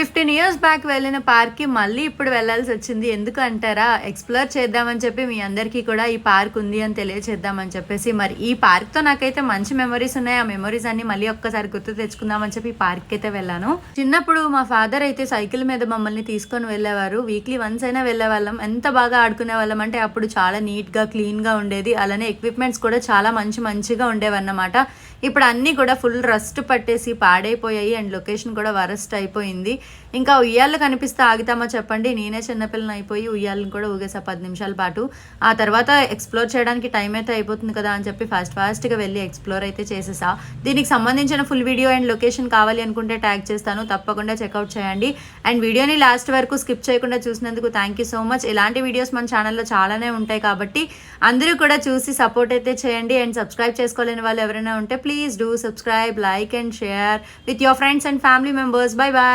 Fifteen years back వెళ్ళిన పార్క్కి మళ్ళీ ఇప్పుడు వెళ్ళాల్సి వచ్చింది. ఎందుకు అంటారా? ఎక్స్ప్లోర్ చేద్దామని చెప్పి మీ అందరికీ కూడా ఈ పార్క్ ఉంది అని తెలియచేద్దామని చెప్పేసి మరి ఈ పార్క్తో నాకైతే మంచి మెమరీస్ ఉన్నాయి. ఆ మెమరీస్ అన్ని మళ్ళీ ఒక్కసారి గుర్తు తెచ్చుకుందామని చెప్పి ఈ పార్క్ అయితే వెళ్ళాను. చిన్నప్పుడు మా ఫాదర్ అయితే సైకిల్ మీద మమ్మల్ని తీసుకొని వెళ్ళేవారు. వీక్లీ వన్స్ అయినా వెళ్ళేవాళ్ళం. ఎంత బాగా ఆడుకునే వాళ్ళం అంటే అప్పుడు చాలా నీట్గా క్లీన్గా ఉండేది. అలానే ఎక్విప్మెంట్స్ కూడా చాలా మంచి మంచిగా ఉండేవన్నమాట. ఇప్పుడు అన్నీ కూడా ఫుల్ రస్ట్ పట్టేసి పాడైపోయాయి. అండ్ లొకేషన్ కూడా వరస్ట్ అయిపోయింది. ఇంకా ఉయ్యాళ్ళు కనిపిస్తే ఆగితామా చెప్పండి. నేనే చిన్నపిల్లని అయిపోయి ఉయ్యాలను కూడా ఊగేసా పది నిమిషాల పాటు. ఆ తర్వాత ఎక్స్ప్లోర్ చేయడానికి టైం అయితే అయిపోతుంది కదా అని చెప్పి ఫాస్ట్ ఫాస్ట్గా వెళ్ళి ఎక్స్ప్లోర్ అయితే చేసేసా. దీనికి సంబంధించిన ఫుల్ వీడియో అండ్ లొకేషన్ కావాలి అనుకుంటే ట్యాగ్ చేస్తాను. తప్పకుండా చెక్అవుట్ చేయండి. అండ్ వీడియోని లాస్ట్ వరకు స్కిప్ చేయకుండా చూసినందుకు థ్యాంక్ యూ సో మచ్ ఇలాంటి వీడియోస్ మన ఛానల్లో చాలానే ఉంటాయి కాబట్టి అందరూ కూడా చూసి సపోర్ట్ అయితే చేయండి. అండ్ సబ్స్క్రైబ్ చేసుకోలేని వాళ్ళు ఎవరైనా ఉంటే please do subscribe like and share with your friends and family members bye bye